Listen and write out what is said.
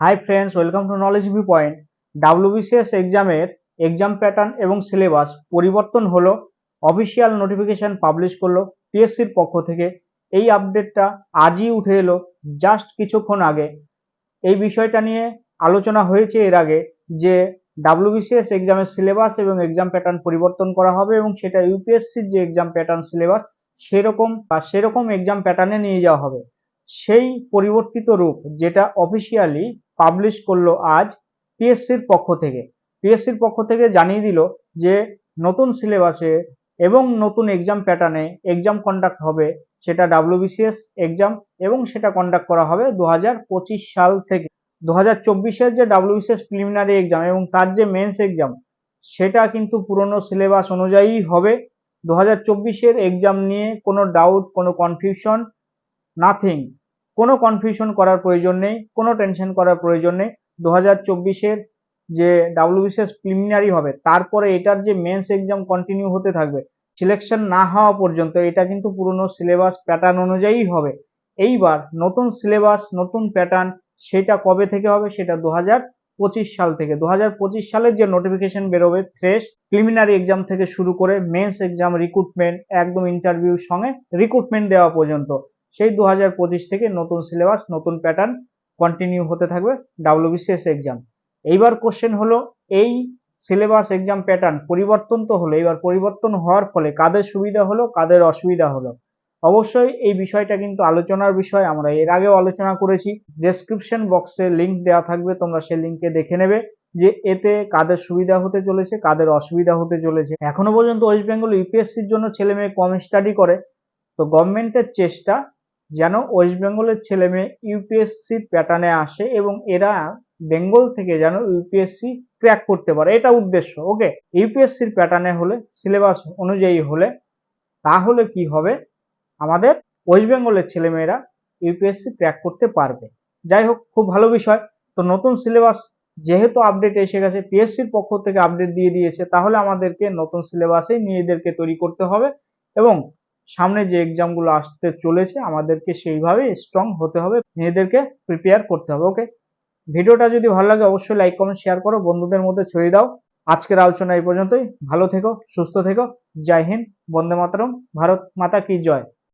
Hi friends welcome to knowledge viewpoint WBCS এক্সামের exam pattern এবং syllabus পরিবর্তন হলো অফিসিয়াল নোটিফিকেশন পাবলিশ করল পিএসসির পক্ষ থেকে। এই আপডেটটা আজই উঠে এলো জাস্ট কিছুক্ষণ আগে। এই বিষয়টা নিয়ে আলোচনা হয়েছে এর আগে যে ডাব্লিউবিসিএস এক্সামের সিলেবাস এবং এক্সাম প্যাটার্ন পরিবর্তন করা হবে এবং সেটা ইউপিএসসির যে এক্সাম প্যাটার্ন সিলেবাস সেরকম বা সেরকম এক্সাম প্যাটার্নে নিয়ে যাওয়া হবে। সেই পরিবর্তিত রূপ, যেটা অফিসিয়ালি পাবলিশ করল আজ পিএসসির পক্ষ থেকে। পিএসসির পক্ষ থেকে জানিয়ে দিল যে নতুন সিলেবাসে এবং নতুন এক্সাম প্যাটার্নে এক্সাম কন্ডাক্ট হবে, সেটা ডাব্লিউবিসিএস এক্সাম এবং সেটা কন্ডাক্ট করা হবে দু হাজার পঁচিশ সাল থেকে। দু হাজার চব্বিশের যে ডাব্লিউবিসিএস প্রিলিমিনারি এক্সাম এবং তার যে মেন্স এক্সাম সেটা কিন্তু পুরনো সিলেবাস অনুযায়ী হবে। দু হাজার চব্বিশের এক্সাম নিয়ে কোনো ডাউট কোনো কনফিউশন নাথিং কোনো কনফিউশন করার প্রয়োজন নেই, কোনো টেনশন করার প্রয়োজন নেই। দু হাজার চব্বিশের যে ডাব্লিউবিসিএস প্রিলিমিনারি হবে, তারপরে এটার যে মেন্স এক্সাম কন্টিনিউ হতে থাকবে সিলেকশন না হওয়া পর্যন্ত এটা কিন্তু পুরনো সিলেবাস প্যাটার্ন অনুযায়ী হবে। এইবার নতুন সিলেবাস নতুন প্যাটার্ন সেটা কবে থেকে হবে সেটা দু পঁচিশ সাল থেকে। দু হাজার পঁচিশ সালের যে নোটিফিকেশন বেরোবে ফ্রেশ প্রিলিমিনারি এক্সাম থেকে শুরু করে মেন্স এক্সাম রিক্রুটমেন্ট একদম ইন্টারভিউর সঙ্গে রিক্রুটমেন্ট দেওয়া পর্যন্ত। সেই দু হাজার পঁচিশ থেকে নতুন সিলেবাস নতুন প্যাটার্ন কন্টিনিউ হতে থাকবে ডাব্লিউবিসিএস এক্সাম এইবার কোশ্চেন হলো, এই সিলেবাস এক্সাম প্যাটার্ন পরিবর্তন তো হলো এবার পরিবর্তন হওয়ার ফলে কাদের সুবিধা হলো, কাদের অসুবিধা হলো? অবশ্যই এই বিষয়টা কিন্তু আলোচনার বিষয়, আমরা এর আগেও আলোচনা করেছি। ডেসক্রিপশন বক্সে লিঙ্ক দেওয়া থাকবে, তোমরা সেই লিংকে দেখে নেবে যে এতে কাদের সুবিধা হতে চলেছে, কাদের অসুবিধা হতে চলেছে। এখনও পর্যন্ত ওয়েস্ট বেঙ্গল ইউপিএসসির জন্য ছেলে মেয়ে কম স্টাডি করে। তো গভর্নমেন্টের চেষ্টা যেন ওয়েস্ট বেঙ্গলের ছেলে মেয়ে ইউপিএসসি প্যাটার্নে আসে এবং এরা বেঙ্গল থেকে যেন ইউপিএসসি ক্র্যাক করতে পারে। এটা উদ্দেশ্য ওকে ইউপিএসসির প্যাটার্নে হলে সিলেবাস অনুযায়ী হলে, তাহলে কি হবে? আমাদের ওয়েস্ট বেঙ্গলের ছেলেমেয়েরা ইউপিএসসি ক্র্যাক করতে পারবে। যাই হোক, খুব ভালো বিষয়। তো নতুন সিলেবাস যেহেতু আপডেট এসে গেছে পিএসসির পক্ষ থেকে আপডেট দিয়ে দিয়েছে, তাহলে আমাদেরকে নতুন সিলেবাসেই নিজেদেরকে তৈরি করতে হবে এবং সামনে যে এক্সামগুলো আসতে চলেছে, আমাদেরকে সেইভাবে স্ট্রং হতে হবে। মেয়েদেরকে প্রিপেয়ার করতে হবে ওকে ভিডিওটা যদি ভালো লাগে, অবশ্যই লাইক কমেন্ট শেয়ার করো। বন্ধুদের মধ্যে ছড়িয়ে দাও। আজকের আলোচনা এই পর্যন্তই। ভালো থেকো, সুস্থ থেকো। জয় হিন্দ, বন্দে মাতরম। ভারত মাতা কি জয়?